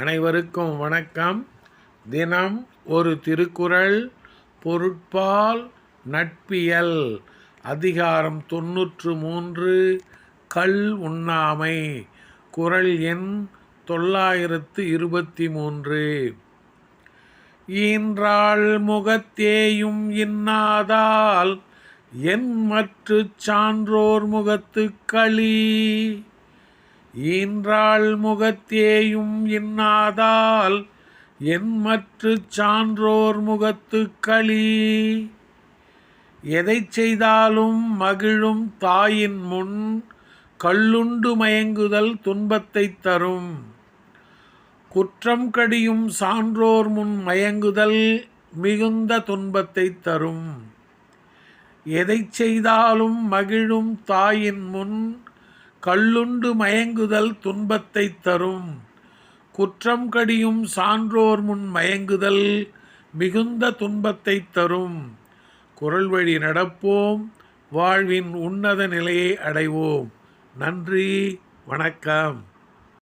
அனைவருக்கும் வணக்கம். தினம் ஒரு திருக்குறள் பொருட்பால் நட்பியல் அதிகாரம் தொன்னூற்று மூன்று கல் உண்ணாமை குறள் எண் தொள்ளாயிரத்து இருபத்தி மூன்று. ஈன்றாள் முகத்தேயும் இன்னாதால் என் மற்ற சான்றோர் முகத்து களி. ஈன்றாள் முகத்தேயும் இன்னாதால் என் மற்று சான்றோர் முகத்து களி. எதைச் செய்தாலும் மகிழும் தாயின் முன் கள்ளுண்டு மயங்குதல் துன்பத்தைத் தரும். குற்றம் கடியும் சான்றோர் முன் மயங்குதல் மிகுந்த துன்பத்தைத் தரும். எதைச் செய்தாலும் மகிழும் தாயின் முன் கள்ளுண்டு மயங்குதல் துன்பத்தை தரும். குற்றம் கடியும் சான்றோர் முன் மயங்குதல் மிகுந்த துன்பத்தை தரும். குரல் வழி நடப்போம் வாழ்வின் உன்னத நிலையை அடைவோம். நன்றி வணக்கம்.